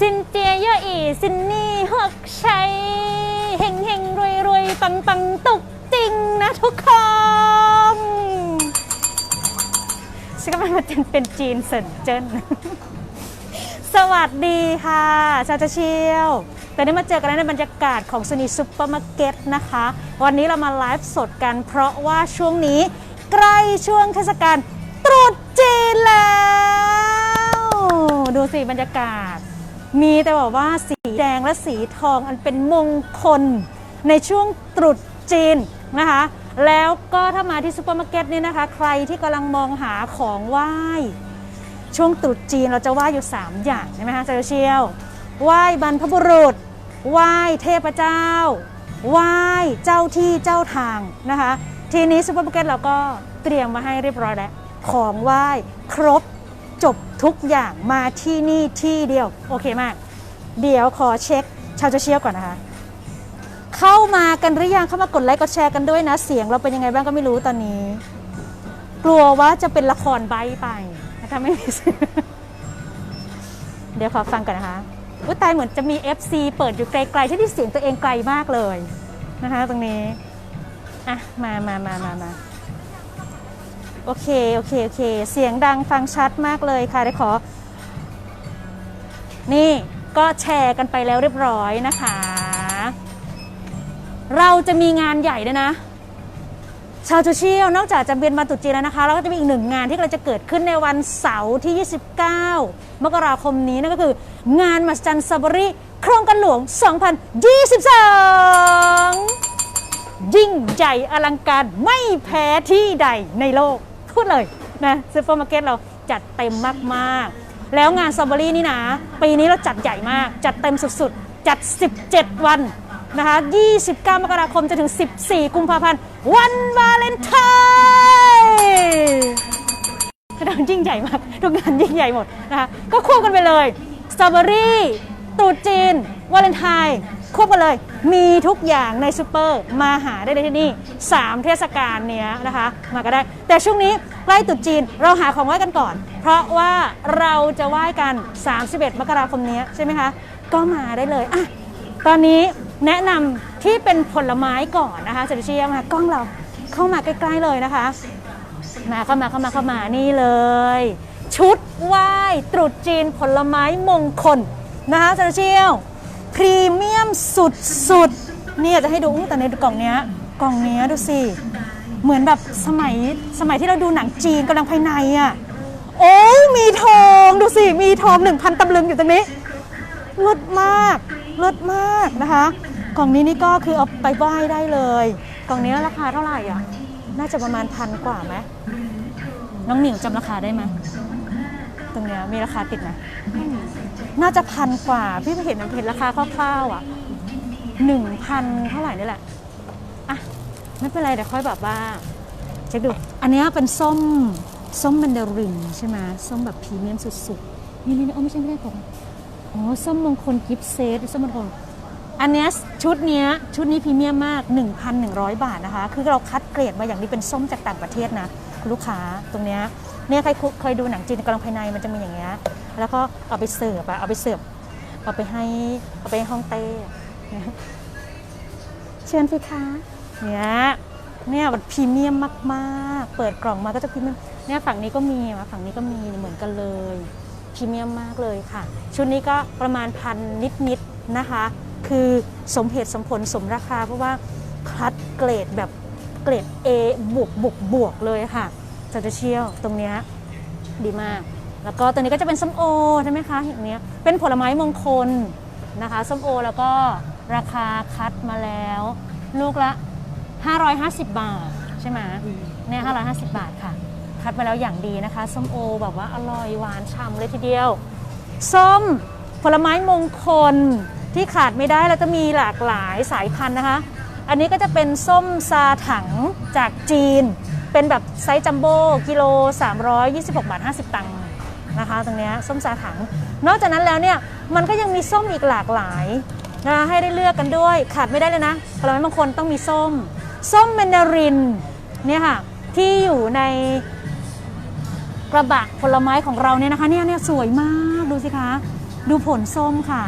ซินเจียเยอะอีซินนี่ฮกชัยเฮงเฮงรวยรวยปังปังตุกจริงนะทุกคนฉันกำลังมาเป็นเป็นจีนเซินเจิ้นสวัสดีค่ะชาจะเชียวตอนนี้มาเจอกันในบรรยากาศของสนีซุปเปอร์มาร์เก็ตนะคะ วันนี้เรามาไลฟ์สดกัน เพราะว่าช่วงนี้ใกล้ช่วงเทศกาลตรุษจีนแล้ว ดูสิบรรยากาศ มีแต่บอกว่าสีแดงและสีทองอันเป็นมงคลในช่วงตรุษจีนนะคะ แล้วก็ถ้ามาที่ซูเปอร์มาร์เก็ตเนี่ยนะคะ ใครที่กำลังมองหาของไหว้ ช่วงตรุษจีนเราจะไหว้อยู่ 3 อย่างใช่ไหมคะเซอร์เชียลไหว้บรรพบุรุษไหว้เทพเจ้าไหว้เจ้าที่เจ้าทางนะคะ ทีนี้ซูเปอร์มาร์เก็ตเราก็เตรียมมาให้เรียบร้อยแล้ว ของไหว้ครบ จบทุกอย่างมาที่นี่ที่เดียว โอเคมาก เดี๋ยวขอเช็คชาวโซเชียลก่อนนะคะ เข้ามากันหรือยังเข้ามากดไลค์กดแชร์กันด้วยนะ เสียงเราเป็นยังไงบ้างก็ไม่รู้ตอนนี้ กลัวว่าจะเป็นละครใบไปถ้าไม่มีเสียงเดี๋ยวขอฟังก่อนนะคะอุ้ยตายเหมือนจะมี FC เปิดอยู่ไกลๆที่ได้เสียงตัวเองไกลมากเลยนะคะ ตรงนี้อะมามามามามา โอเค โอเค โอเค เสียงดังฟังชัดมากเลยค่ะเดี๋ยวขอ นี่ก็แชร์กันไปแล้วเรียบร้อยนะคะ เราจะมีงานใหญ่ด้วยนะ ชาวโซเชียลนอกจากจะเบียนมาตุจีแล้วนะคะเราก็จะมีอีกหนึ่งงานที่เราจะเกิดขึ้นในวันเสาร์ที่ 29 มกราคมนี้นั่นก็คือ งานมัสจันซาบรีโครงการหลวง 2022 ยิ่งใหญ่อลังการไม่แพ้ที่ใดในโลก พูดเลยนะซูเปอร์มาร์เก็ตเราจัดเต็มมากๆ แล้วงานซาบอรี่นี่นะ ปีนี้เราจัดใหญ่มาก จัดเต็มสุดๆ จัด 17 วันนะคะ 29 มกราคมจนถึง 14 กุมภาพันธ์ วันวาเลนไทน์กระดานยิ่งใหญ่มาก ทุกงานยิ่งใหญ่หมดนะคะ ก็ควบกันไปเลย สตรอเบอรี่ตรุษจีน วาเลนไทน์ ควบกันเลย มีทุกอย่างในซูเปอร์มาหาได้เลยที่นี่ 3 เทศกาลเนี้ยนะคะ มาก็ได้ แต่ช่วงนี้ใกล้ตรุษจีนเราหาของไหว้กันก่อน เพราะว่าเราจะไหว้กัน 31 มกราคมนี้ใช่ไหมคะ ก็มาได้เลยอะตอนนี้แนะนำที่เป็นผลไม้ก่อนนะคะจะเชียมากล้องเราเข้ามาใกล้ๆเลยนะคะ มาเข้ามาเข้ามาเข้ามานี่เลย ชุดไหว้ตรุษจีนผลไม้มงคลนะคะจะเชียว พรีเมียมสุดๆนี่อยากจะให้ดูแต่ในกล่องเนี้ยกล่องเนี้ยดูสิ เหมือนแบบสมัยสมัยที่เราดูหนังจีนกำลังภายในอะโอ้ยมีทองดูสิ มีทองหนึ่งพันตำลึงอยู่ตรงนี้ลิศมากลิศมากนะคะ กล่องนี้นี่ก็คือเอาไปไหว้ได้เลย กล่องนี้ราคาเท่าไหร่อะ น่าจะประมาณพันกว่าไหมน้องหนิงจำราคาได้ไหม ตรงเนี้ยมีราคาติดไหมน่าจะพันกว่า พี่เห็นเห็นราคาคร่าวๆอะหนึ่งพันเท่าไหร่นี่แหละอะไม่เป็นไรเดี๋ยวค่อยแบบว่าเช็คดู อันเนี้ยเป็นส้มส้มแมนดารินใช่ไหมส้มแบบพรีเมียมสุดๆนี่นี่นี่โอ้ไม่ใช่ไม่ได้ของอ๋อส้มมงคลกิฟต์เซตส้มมงคลอันเนี้ยชุดเนี้ยชุดนี้พรีเมียมมาก 1,100 บาทนะคะ คือเราคัดเกรดมาอย่างนี้เป็นส้มจากต่างประเทศนะ คุณลูกค้าตรงเนี้ย เนี่ยใครเคยดูหนังจีนกำลังภายในมันจะมีอย่างเงี้ยแล้วก็เอาไปเสิร์ฟอะเอาไปเสิร์ฟเอาไปให้เอาไปให้ห้องเต้เชิญพี่คะเนี่ยเนี่ยมันพรีเมียมมากๆ เปิดกล่องมาก็จะพรีเมียมเนี่ยฝั่งนี้ก็มีมาฝั่งนี้ก็มีเหมือนกันเลยพรีเมียมมากเลยค่ะ ชุดนี้ก็ประมาณพันนิดๆนะคะ คือสมเหตุสมผลสมราคาเพราะว่าคัดเกรดแบบเกรด A บวกบวกบวกเลยค่ะ จะจะเชี่ยวตรงเนี้ยดีมาก แล้วก็ตัวนี้ก็จะเป็นส้มโอใช่ไหมคะอย่างเนี้ยเป็นผลไม้มงคลนะคะส้มโอแล้วก็ราคาคัดมาแล้ว ลูกละ 550 บาท ใช่ไหมเนี่ย550 บาทค่ะ คัดมาแล้วอย่างดีนะคะส้มโอแบบว่าอร่อยหวานฉ่ำเลยทีเดียวส้มผลไม้มงคลที่ขาดไม่ได้แล้วจะมีหลากหลายสายพันธุ์นะคะ อันนี้ก็จะเป็นส้มซาถังจากจีน เป็นแบบไซส์จัมโบ้กิโล 326 บาท 50 ตังค์นะคะ ตรงนี้ส้มซาถัง นอกจากนั้นแล้วเนี่ยมันก็ยังมีส้มอีกหลากหลายนะคะให้ได้เลือกกันด้วยขาดไม่ได้เลยนะผลไม้มงคลต้องมีส้ม ส้มแมนดารินเนี่ยค่ะที่อยู่ในกระบะผลไม้ของเราเนี่ยนะคะเนี่ยเนี่ยสวยมากดูสิคะ ดูผลส้มค่ะ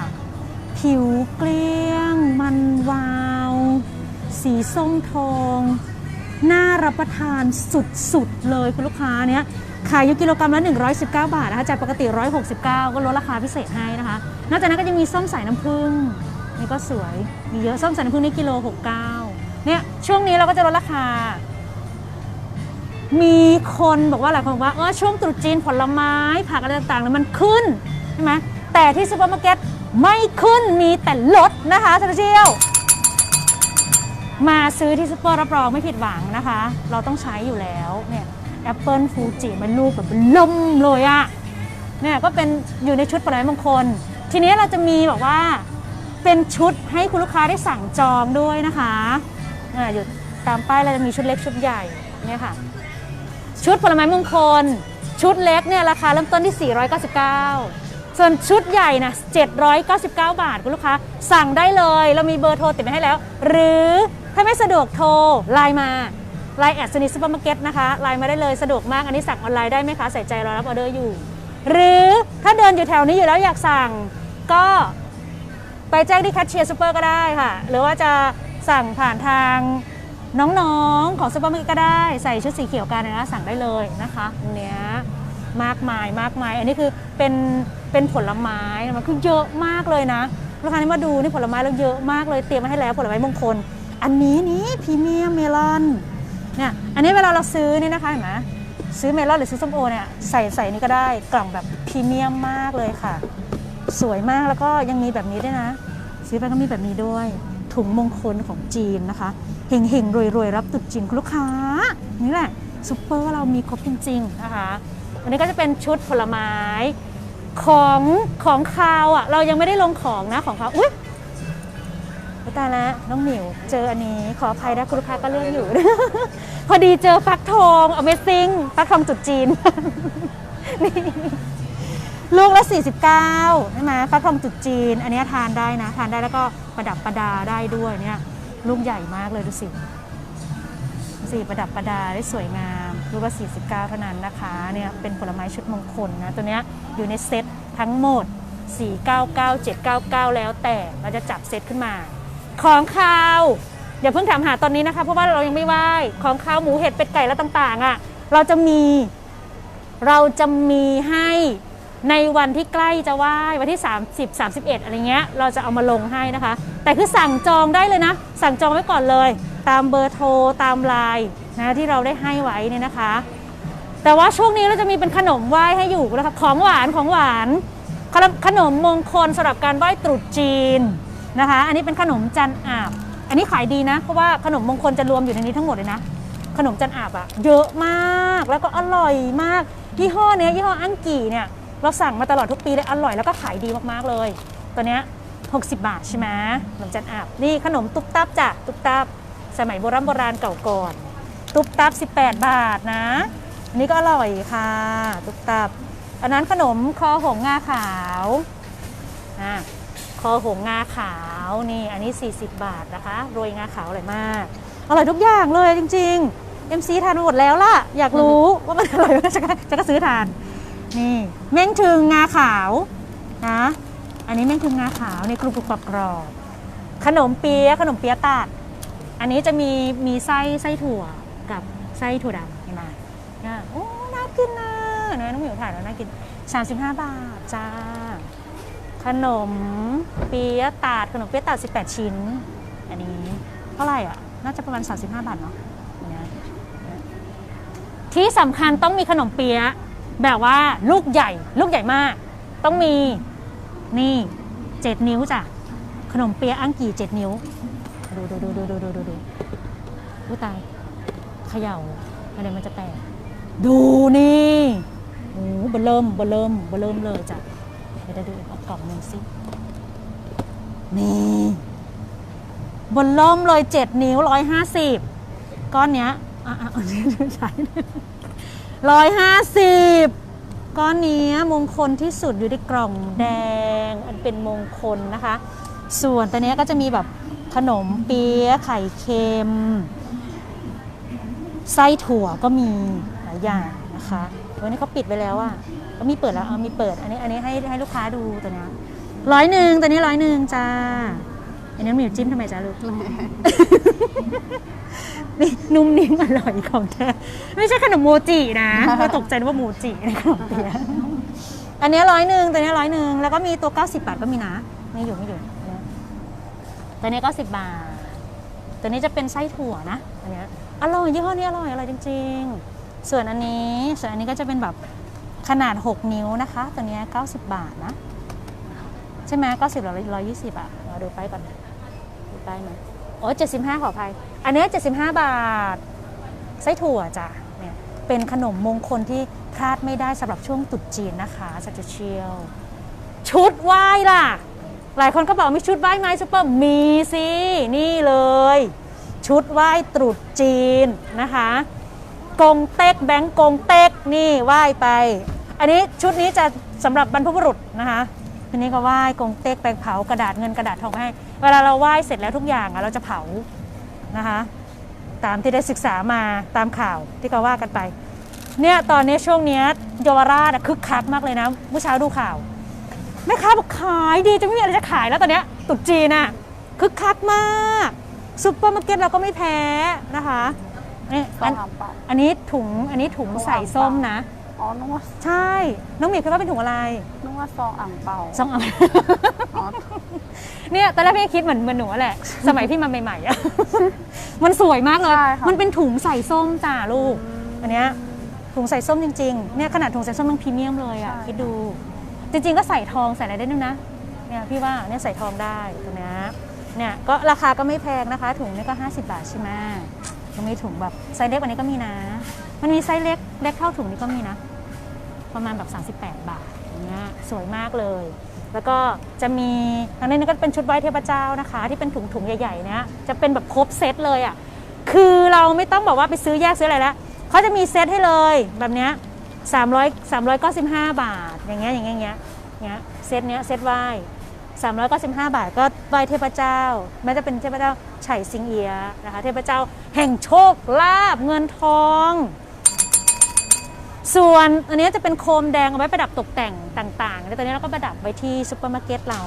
ผิวเกลี้ยง มันวาว สีส้มทอง น่ารับประทานสุดๆเลยคุณลูกค้าเนี้ยขายอยู่กิโลกรัมละ 119 บาทนะคะจากปกติ 169 ก็ลดราคาพิเศษให้นะคะ นอกจากนั้นก็จะมีส้มสายน้ำผึ้งนี่ก็สวยมีเยอะส้มสายน้ำผึ้งนี่กิโล 69 เนี่ยช่วงนี้เราก็จะลดราคา มีคนบอกว่าหลายคนบอกว่าเออช่วงตรุษจีนผลไม้ผักอะไรต่างๆเนี่ยมันขึ้นใช่ไหมแต่ที่ซูเปอร์มาร์เก็ตไม่ขึ้นมีแต่ลดนะคะท่านผู้ชม มาซื้อที่ซุปเปอร์รับรองไม่ผิดหวังนะคะ เราต้องใช้อยู่แล้วเนี่ยแอปเปิลฟูจิมันลูกแบบเป็นล่มเลยอะเนี่ยก็เป็นอยู่ในชุดผลไม้มงคล ทีนี้เราจะมีแบบว่าเป็นชุดให้คุณลูกค้าได้สั่งจองด้วยนะคะอ่าอยู่ตามป้ายเราจะมีชุดเล็กชุดใหญ่เนี่ยค่ะ ชุดผลไม้มงคล ชุดเล็กเนี่ยราคาเริ่มต้นที่ 499 ส่วนชุดใหญ่นะ799 บาทคุณลูกค้า สั่งได้เลย เรามีเบอร์โทรติดไว้ให้แล้ว หรือ ถ้าไม่สะดวกโทรไลน์มาไลน์แอดสนิทซูเปอร์มาร์เก็ตนะคะไลน์มาได้เลยสะดวกมาก อันนี้สั่งออนไลน์ได้ไหมคะ ใส่ใจรอรับออเดอร์อยู่ หรือถ้าเดินอยู่แถวนี้อยู่แล้วอยากสั่ง ก็ไปแจ้งที่แคชเชียร์ซูเปอร์ก็ได้ค่ะ หรือว่าจะสั่งผ่านทางน้องๆของซูเปอร์มาร์เก็ตก็ได้ ใส่ชุดสีเขียวกันนะสั่งได้เลยนะคะอันเนี้ยมากมายมากมาย อันนี้คือเป็นเป็นผลไม้มันคือเยอะมากเลยนะลูกค้านี่มาดูนี่ผลไม้เราเยอะมากเลยเตรียมมาให้แล้วผลไม้มงคล อันนี้นี่พรีเมียมเมลอนเนี่ยอันนี้เวลาเราซื้อนี่นะคะเห็นไหมซื้อเมลอนหรือซื้อส้มโอเนี่ยใส่ใส่นี่ก็ได้กล่องแบบพรีเมียมมากเลยค่ะ สวยมากแล้วก็ยังมีแบบนี้ด้วยนะ ซื้อไปก็มีแบบนี้ด้วย ถุงมงคลของจีนนะคะเฮงเฮงรวยรวยรับตรุษจีนคุณลูกค้า นี่แหละซุปเปอร์เรามีครบจริงๆนะคะวันนี้ก็จะเป็นชุดผลไม้ของของคาวอะเรายังไม่ได้ลงของนะของเขาอุ้ย ตายล้วน้องหมิว เจออันนี้ขออภัยนะคุณลูกค้าก็เลือกอยู่ พอดีเจอฟักทอง Amazing ฟักทองจุดจีน นี่ลูกละ 49ใช่ไหมฟักทองจุดจีน อันนี้ทานได้นะ ทานได้แล้วก็ประดับประดาได้ด้วยเนี่ย ลูกใหญ่มากเลยดูสิสิประดับประดาได้สวยงาม ลูกละ49 เท่านั้นนะคะเนี่ยเป็นผลไม้ชุดมงคลนะ ตัวเนี้ยอยู่ในเซตทั้งหมด 499 799 แล้วแต่เราจะจับเซตขึ้นมา ของคาวอย่าเพิ่งถามหาตอนนี้นะคะ เพราะว่าเรายังไม่ไหว้ของคาวหมูเห็ดเป็ดไก่แล้วต่างๆอะเราจะมีเราจะมีให้ในวันที่ใกล้จะไหว้วันที่ 30 31 อะไรเงี้ย เราจะเอามาลงให้นะคะ แต่คือสั่งจองได้เลยนะ สั่งจองไว้ก่อนเลย ตามเบอร์โทรตามไลน์นะที่เราได้ให้ไว้เนี่ยนะคะ แต่ว่าช่วงนี้เราจะมีเป็นขนมไหว้ให้อยู่นะคะของหวานของหวาน ขนมมงคลสำหรับการไหว้ตรุษจีน นะคะ อันนี้เป็นขนมจันอาบ อันนี้ขายดีนะ เพราะว่าขนมมงคลจะรวมอยู่ในนี้ทั้งหมดเลยนะ ขนมจันอาบอะเยอะมากแล้วก็อร่อยมากยี่ห้อเนี้ยยี่ห้ออังกี่เนี่ยเราสั่งมาตลอดทุกปีเลยอร่อยแล้วก็ขายดีมากๆเลย ตัวเนี้ย60 บาทใช่ไหมขนมจันอาบนี่ขนมตุ๊บตับจ้ะตุ๊บตับสมัยโบราณโบราณเก่าก่อน ตุ๊บตับ 18 บาทนะ อันนี้ก็อร่อยค่ะ ตุ๊บตับ อันนั้นขนมคอหงงาขาวอะ คอหงงาขาวนี่อันนี้ 40 บาทนะคะโรยงาขาวอร่อยมาก อร่อยทุกอย่างเลยจริง ๆ MC ทานหมดแล้วล่ะ อยากรู้ว่ามันอร่อยไหมจะก็จะก็ซื้อทาน นี่เม่งถึงงาขาวนะอันนี้เม่งถึงงาขาวนี่กรุบกรุบกรอบกรอบขนมเปี๊ยะขนมเปี๊ยะตัดอันนี้จะมีมีไส้ไส้ถั่วกับไส้ถั่วดำเห็นไหมเนี่ยโอ้น่ากินนะนะน้องหมิวถ่ายแล้วน่ากิน 35 บาทจ้า ขนมเปี๊ยะตัดขนมเปี๊ยะตัด18 ชิ้น อันนี้เท่าไหร่อะ น่าจะประมาณ 35 บาทเนาะอันเนี้ยที่สำคัญต้องมีขนมเปี๊ยะแบบว่าลูกใหญ่ ลูกใหญ่มาก ต้องมีนี่เจ็ดนิ้วจ้ะ ขนมเปี๊ยะอังกี่เจ็ดนิ้ว ดูดูดูดูดูดูดูดูผู้ตายเขย่าอะไรมันจะแตก ดูนี่โอ้เบลเริ่มเบลเริ่มเบลเริ่มเลยจ้ะ เดี๋ยวเดี๋ยวดูเอากล่องหนึ่งสินี่บนล่มเลยเจ็ดนิ้วร้อยห้าสิบก้อนเนี้ยอะอะอันนี้ใช้ร้อยห้าสิบก้อนเนี้ยมงคลที่สุดอยู่ในกล่องแดง อันเป็นมงคลนะคะ ส่วนตัวเนี้ยก็จะมีแบบขนมเปี๊ยะไข่เค็ม ไส้ถั่วก็มีหลายอย่างนะคะวันนี้เขาปิดไปแล้วอะไป ก็มีเปิดแล้วเอามีเปิด อันนี้อันนี้ให้ให้ลูกค้าดูตัวเนี้ยร้อยหนึ่งตัวนี้ร้อยหนึ่งจ้าอันนี้มีอยู่จิ้มทำไมจ้าลูก นี่นุ่มนิ่มอร่อยของแท้ไม่ใช่ขนมโมจินะเราตกใจนึกว่าโมจิในขนมเปี๊ยะอันนี้ร้อยหนึ่งตัวนี้ร้อยหนึ่งแล้วก็มีตัว 90 บาทก็มีนะไม่อยู่ไม่อยู่อันนี้ตัวนี้ก็สิบบาท ตัวนี้จะเป็นไส้ถั่วนะอันนี้อร่อยยี่ห้อนี้อร่อยอร่อยจริง ๆ ส่วนอันนี้ส่วนอันนี้ก็จะเป็นแบบ ขนาด 6 นิ้วนะคะ ตัวนี้ 90 บาทนะ ใช่ไหม90หรือ120อะเราดูไปายก่อนดูไปายไหมโอ้75ขออภัย อันนี้ย75บาท ไส้ถั่วจ้ะเนี่ยเป็นขนมมงคลที่พลาดไม่ได้สำหรับช่วงตรุษจีนนะคะสัจเชียว ชุดไหว้ล่ะ หลายคนก็บอกมีชุดไหว้ไหมซุปเปอร์มีสิ นี่เลย ชุดไหว้ตรุษจีนนะคะ กงเต็กแบงก์กงเต็กนี่ไหว้ไป อันนี้ชุดนี้จะสำหรับบรรพบุรุษนะคะทีนี้ก็ไหว้กงเต็กแบงเผากระดาษเงินกระดาษทองให้ เวลาเราไหว้เสร็จแล้วทุกอย่างอะเราจะเผานะคะตามที่ได้ศึกษามาตามข่าวที่เขาว่ากันไป เนี่ยตอนนี้ช่วงนี้เยาวราชคึกคักมากเลยนะเมื่อเช้าดูข่าวแม่ค้าบอกขายดีจะไม่มีอะไรจะขายแล้วตอนนี้ตรุษจีนอะคึกคักมากซุปเปอร์มาร์เก็ตเราก็ไม่แพ้นะคะ นี่ซออังนหางเปล่า อันนี้ถุงอันนี้ถุงถุงใส่อ่างเปล่าส้มนะ อ๋อนึกว่าใช่ น้องหมีคิดว่าเป็นถุงอะไรนึกว่าซองอ่างเปล่าซองอะไรอ๋อเนี่ยตอนแรกพี่คิดเหมือนเหมือนหนูแหละ สมัยพี่มาใหม่ๆอะมันสวยมากเลยใช่ค่ะมันเป็นถุงใส่ส้มจ้าลูก อันเนี้ยถุงใส่ส้มจริงๆ เนี่ยขนาดถุงใส่ส้มมันพรีเมียมเลยอะคิดดู จริงๆก็ใส่ทองใส่อะไรได้ด้วยนะ เนี่ยพี่ว่าเนี่ยใส่ทองได้ตรงเนี้ยเนี่ยก็ราคาก็ไม่แพงนะคะ ถุงนี้ก็ 50 บาทใช่ไหม ก็มีถุงแบบไซส์เล็กกว่านี้ก็มีนะ มันมีไซส์เล็กเล็กเท่าถุงนี้ก็มีนะ ประมาณแบบ38 บาทอย่างเงี้ยสวยมากเลย แล้วก็จะมีทางนี้ก็เป็นชุดไหว้เทพเจ้านะคะ ที่เป็นถุงถุงใหญ่ๆเนี้ยจะเป็นแบบครบเซตเลยอะคือเราไม่ต้องบอกว่าไปซื้อแยกซื้ออะไรแล้วเขาจะมีเซตให้เลยแบบเนี้ย300 395บาทอย่างเงี้ยอย่างเงี้ยอย่างเงี้ยเงี้ยเซตเนี้ยเซตไหว้ 395 บาทก็ไหว้เทพเจ้าแม้จะเป็นเทพเจ้าไฉสิงเอียนะคะ เทพเจ้าแห่งโชคลาภเงินทอง ส่วนอันนี้จะเป็นโคมแดงเอาไว้ประดับตกแต่งต่างๆแล้วตอนนี้เราก็ประดับไว้ที่ซูเปอร์มาร์เก็ตเรา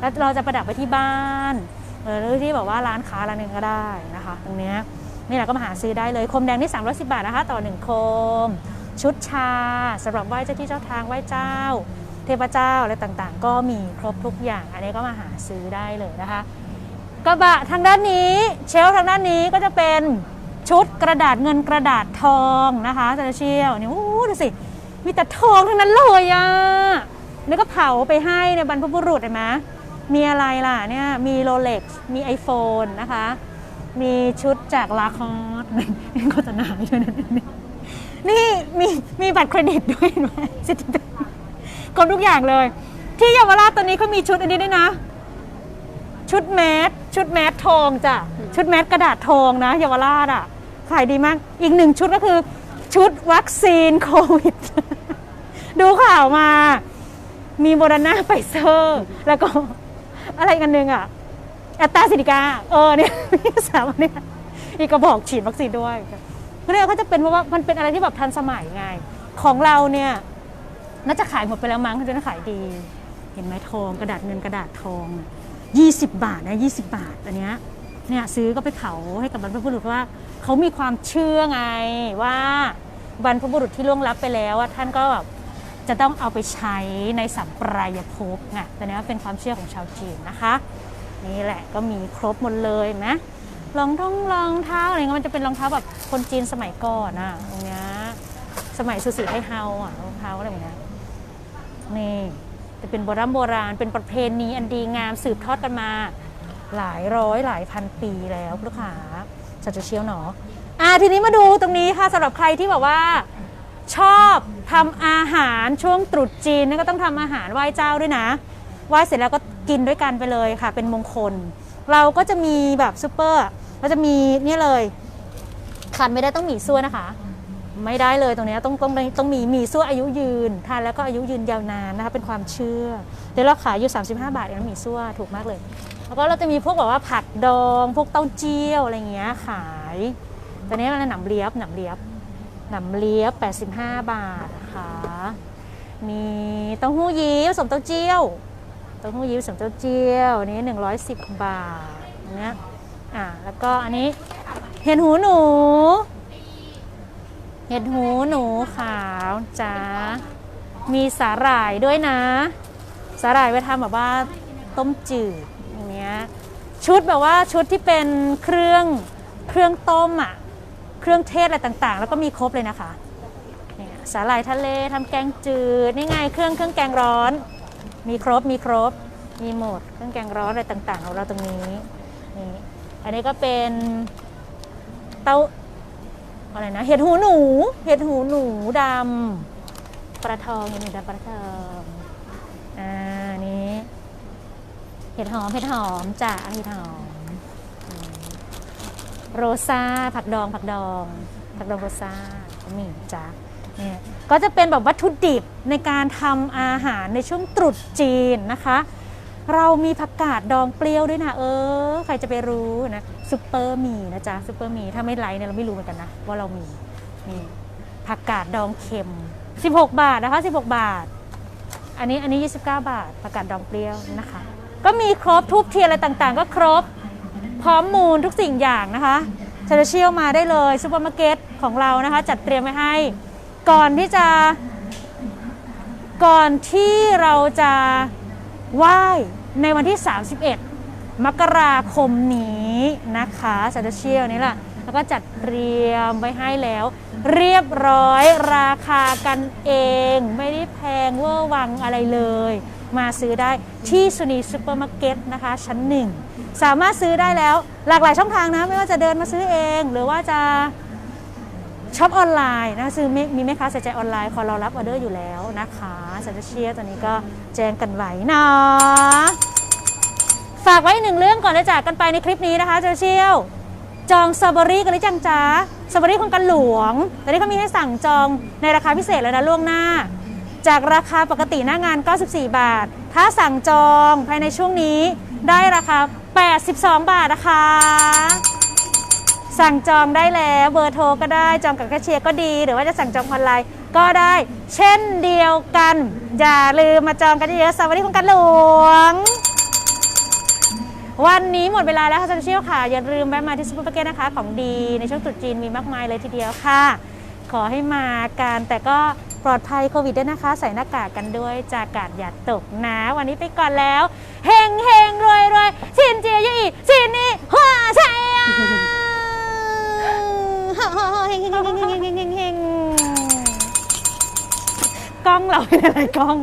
แล้วเราจะประดับไว้ที่บ้านหรือที่แบบว่าร้านค้าร้านหนึ่งก็ได้นะคะ ตรงนี้นี่แหละก็มาหาซื้อได้เลยโคมแดงนี่310 บาทนะคะ ต่อหนึ่งโคม ชุดชาสำหรับไหว้เจ้าที่เจ้าทางไหว้เจ้า เทพเจ้าอะไรต่างๆ ก็มีครบทุกอย่าง อันนี้ก็มาหาซื้อได้เลยนะคะ กระบะทางด้านนี้เชลทางด้านนี้ก็จะเป็นชุดกระดาษเงินกระดาษทองนะคะแต่ละเชียวนี่โอ้ดูสิมีแต่ทองทั้งนั้นเลยอะ่ะแล้วก็เผาไปให้ในบรรพบุรุษเห็นไหมมีอะไรล่ะเนี่ยมีโรเล็กซ์มี iPhone นะคะ มีชุดจากลาคอสนี่โฆษณาด้วยนะนี่มีมีบัตรเครดิตด้วยเห็นไหมซิตี้ ครบทุกอย่างเลย ที่เยาวราชตอนนี้เขามีชุดอันนี้ด้วยนะ ชุดแมสชุดแมสทองจ้ะชุดแมสกระดาษทองนะเยาวราชอะขายดีมาก อีกหนึ่งชุดก็คือชุดวัคซีนโควิด ดูข่าวมา มีโมเดอร์นาไฟเซอร์แล้วก็อะไรกันหนึ่งอะแอตตาซินิกา เออเนี่ยสามอันเนี่ยอีกกระบอกฉีดวัคซีนด้วยเพราะเนี่ยเขาจะเป็นเพราะว่ามันเป็นอะไรที่แบบทันสมัยไง ของเราเนี่ย น่าจะขายหมดไปแล้วมั้งเขาจะน่าขายดี เห็นไหมทองกระดาษเงินกระดาษทองอะ20บบาทนะ20บาทอันเนี้ยเนี่ยซื้อก็ไปเผาให้กับบรรพบุรุษเพราะว่าเขามีความเชื่อไงว่าบรรพบุรุษที่ล่วงลับไปแล้วอะท่านก็แบบจะต้องเอาไปใช้ในสัมปรายภพไงแต่เนี้ยเป็นความเชื่อของชาวจีนนะคะ นี่แหละก็มีครบหมดเลยนะรองท้องรองเท้าอะไรเงี้ยมันจะเป็นรองเท้าแบบคนจีนสมัยก่อนอะตรงเนี้ยสมัยสุสีไทเฮาอะรองเท้าอะไรแบบเนี้ย นี่จะเป็นโบราณโบราณเป็นประเพณีอันดีงามสืบทอดกันมา หลายร้อยหลายพันปีแล้วลูกค้าจะจะเชียวหนออ่าทีนี้มาดูตรงนี้ค่ะสำหรับใครที่แบบว่าชอบทำอาหารช่วงตรุษจีนนี่ก็ต้องทำอาหารไหว้เจ้าด้วยนะไหว้เสร็จแล้วก็กินด้วยกันไปเลยค่ะ เป็นมงคล เราก็จะมีแบบซูเปอร์เราจะมีนี่เลยขาดไม่ได้ต้องหมี่ซั่วนะคะ ไม่ได้เลยตรงนี้ต้องต้องต้องมีมีซั่วอายุยืนทานแล้วก็อายุยืนยาวนานนะคะเป็นความเชื่อเดี๋ยวเราขายอยู่ 35 บาทเองนะหมีซั่วถูกมากเลย แล้วก็เราจะมีพวกแบบว่าผักดองพวกเต้าเจี้ยวอะไรเงี้ยขายตอนนี้เราหนำเลียบหนำเลียบหนำเลียบ 85 บาทนะคะมีเต้าหู้ยี้ผสมเต้าเจี้ยวเต้าหู้ยี้ผสมเต้าเจี้ยวอันนี้ 110 บาทเนี้ยอ่าแล้วก็อันนี้เห็ดหูหนู เห็ดหูหนูขาวจ้ามีสาหร่ายด้วยนะ สาหร่ายไว้ทำแบบว่าต้มจืดอย่างเงี้ยชุดแบบว่าชุดที่เป็นเครื่องเครื่องต้มอะเครื่องเทศอะไรต่างๆ แล้วก็มีครบเลยนะคะเนี่ยสาหร่ายทะเลทำแกงจืดนี่ไงเครื่องเครื่องแกงร้อน มีครบมีครบมีหมดเครื่องแกงร้อนอะไรต่างๆของเราตรงนี้นี่อันนี้ก็เป็นเต้า อะไรนะ เห็ดหูหนู เห็ดหูหนูดำปลาทองเห็ดหูดำปลาทองอ่านี่เห็ดหอมเห็ดหอมจ้ะเห็ดหอมอืมโรซาผักดองผักดองผักดองโรซาก็มีจ้ะเนี่ยก็จะเป็นแบบวัตถุดิบในการทำอาหารในช่วงตรุษจีนนะคะ เรามีผักกาดดองเปรี้ยวด้วยนะเออ ใครจะไปรู้นะ ซุปเปอร์มีนะจ๊ะซุปเปอร์มี ถ้าไม่ไลค์เนี่ยเราไม่รู้เหมือนกันนะว่าเรามีนี่ผักกาดดองเค็ม 16 บาทนะคะ 16 บาท อันนี้อันนี้ 29 บาทผักกาดดองเปรี้ยวนะคะ ก็มีครบทุบเทียนอะไรต่างๆ ก็ครบพร้อมมูลทุกสิ่งอย่างนะคะเชลเชียลมาได้เลยซูเปอร์มาร์เก็ตของเรานะคะ จัดเตรียมไว้ให้ ก่อนที่จะ ก่อนที่เราจะไหว้ในวันที่ 31 มกราคมนี้นะคะเชลเชียลนี่แหละแล้วก็จัดเตรียมไว้ให้แล้ว เรียบร้อยราคากันเอง ไม่ได้แพงเวอร์วังอะไรเลย มาซื้อได้ที่สุนีซูเปอร์มาร์เก็ตนะคะชั้นหนึ่งสามารถซื้อได้แล้วหลากหลายช่องทางนะ ไม่ว่าจะเดินมาซื้อเองหรือว่าจะช็อปออนไลน์นะซื้อมีมีแม่ค้าใส่ใจออนไลน์คอยรอรับออเดอร์อยู่แล้วนะคะสันเชียตัวนี้ก็แจ้งกันไว้นะ ฝากไว้หนึ่งเรื่องก่อนจะจากกันไปในคลิปนี้นะคะเจ้าเชี่ยว จองสตรอเบอรี่กันหรือยังจ๊ะสตรอเบอรี่ของกันหลวง แต่นี้เขามีให้สั่งจองในราคาพิเศษเลยนะล่วงหน้า จากราคาปกติหน้างาน 94 บาท ถ้าสั่งจองภายในช่วงนี้ได้ราคา 82 บาทนะคะ สั่งจองได้แล้วเบอร์โทรก็ได้จองกับแคชเชียร์ก็ดี หรือว่าจะสั่งจองออนไลน์ก็ได้ เช่นเดียวกัน อย่าลืมมาจองกันเยอะๆสวัสดีคุณกันหลวง วันนี้หมดเวลาแล้วค่ะเชียวค่ะ อย่าลืมแวะมาที่ซูเปอร์มาร์เก็ตนะคะ ของดีในช่วงตรุษจีนมีมากมายเลยทีเดียวค่ะ ขอให้มากันแต่ก็ปลอดภัยโควิดด้วยนะคะ ใส่หน้ากากกันด้วยจากาศอย่าตกนะ วันนี้ไปก่อนแล้วเฮงเฮงรวยรวยสินเจียยี่สินนี่หัวใจอะเฮงเฮงเฮงเฮงเฮงเฮงเฮงกล้องเราเป็นอะไรกล้อง